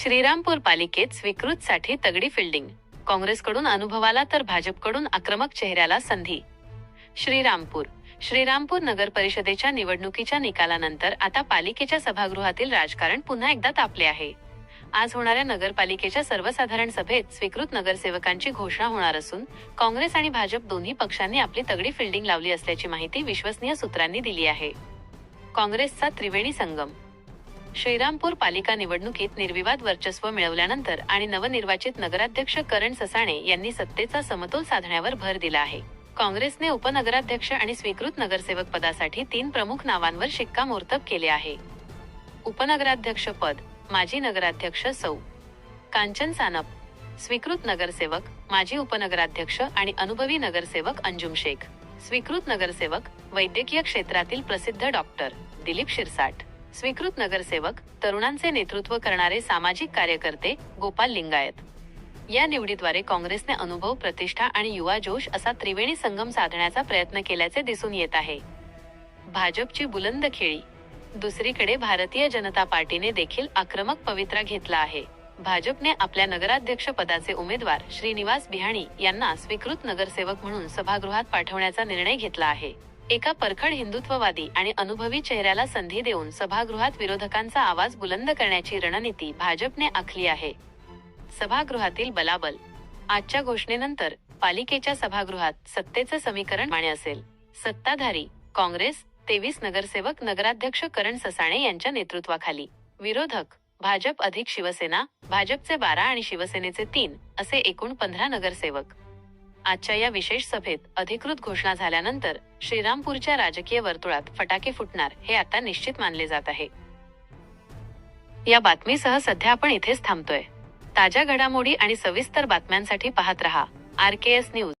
श्रीरामपूर पालिकेत स्वीकृतसाठी तगडी फिल्डिंग. काँग्रेसकडून अनुभवाला तर भाजपकडून आक्रमक चेहऱ्याला संधी. श्रीरामपूर. श्रीरामपूर नगर परिषदेच्या निवडणुकीच्या निकालानंतर आता पालिकेच्या सभागृहातील राजकारण पुन्हा एकदा तापले आहे. आज होणाऱ्या नगरपालिकेच्या सर्वसाधारण सभेत स्वीकृत नगरसेवकांची घोषणा होणार असून काँग्रेस आणि भाजप दोन्ही पक्षांनी आपली तगडी फिल्डिंग लावली असल्याची माहिती विश्वसनीय सूत्रांनी दिली आहे. काँग्रेसचा त्रिवेणी संगम. श्रीरामपूर पालिका निवडणुकीत निर्विवाद वर्चस्व मिळवल्यानंतर आणि नवनिर्वाचित नगराध्यक्ष करण ससाणे यांनी सत्तेचा समतोल साधण्यावर भर दिला आहे. काँग्रेसने उपनगराध्यक्ष आणि स्वीकृत नगरसेवक पदासाठी तीन प्रमुख नावांवर शिक्कामोर्तब केले आहे. उपनगराध्यक्ष पद माजी नगराध्यक्ष सौ. कांचन सानप स्वीकृत नगरसेवक माजी उपनगराध्यक्ष आणि अनुभवी नगरसेवक अंजुम शेख. स्वीकृत नगरसेवक वैद्यकीय क्षेत्रातील प्रसिद्ध डॉक्टर दिलीप शिरसाट. स्वीकृत नगरसेवक तरुणांचे नेतृत्व करणारे सामाजिक कार्यकर्ते गोपाल लिंगायत. या निवडीद्वारे काँग्रेसने अनुभव प्रतिष्ठा आणि युवा जोश असा त्रिवेणी संगम साधण्याचा प्रयत्न केल्याचे दिसून येत आहे. भाजपची बुलंद खेळी. दुसरीकडे भारतीय जनता पार्टीने देखील आक्रमक पवित्रा घेतला आहे. भाजपने आपल्या नगराध्यक्ष पदाचे उमेदवार श्रीनिवास बिहाणी यांना स्वीकृत नगरसेवक म्हणून सभागृहात पाठवण्याचा निर्णय घेतला आहे. एका परखड हिंदुत्ववादी आणि अनुभवी चेहऱ्याला संधी देऊन सभागृहात विरोधकांचा आवाज बुलंद करण्याची रणनीती भाजपने आखली आहे. सभागृहातील बलाबल. आजच्या घोषणेनंतर पालिकेच्या सभागृहात सत्तेचं समीकरण माने असेल. सत्ताधारी काँग्रेस तेवीस नगरसेवक नगराध्यक्ष करण ससाणे यांच्या नेतृत्वाखाली. विरोधक भाजप अधिक शिवसेना भाजपचे बारा आणि शिवसेनेचे तीन असे एकूण पंधरा नगरसेवक. आजच्या या विशेष सभेत अधिकृत घोषणा झाल्यानंतर श्रीरामपूरच्या राजकीय वर्तुळात फटाके फुटणार हे आता निश्चित मानले जात आहे. या बातमीसह सध्या आपण इथेच थांबतोय. ताज्या घडामोडी आणि सविस्तर बातम्यांसाठी पाहत रहा आर के एस न्यूज.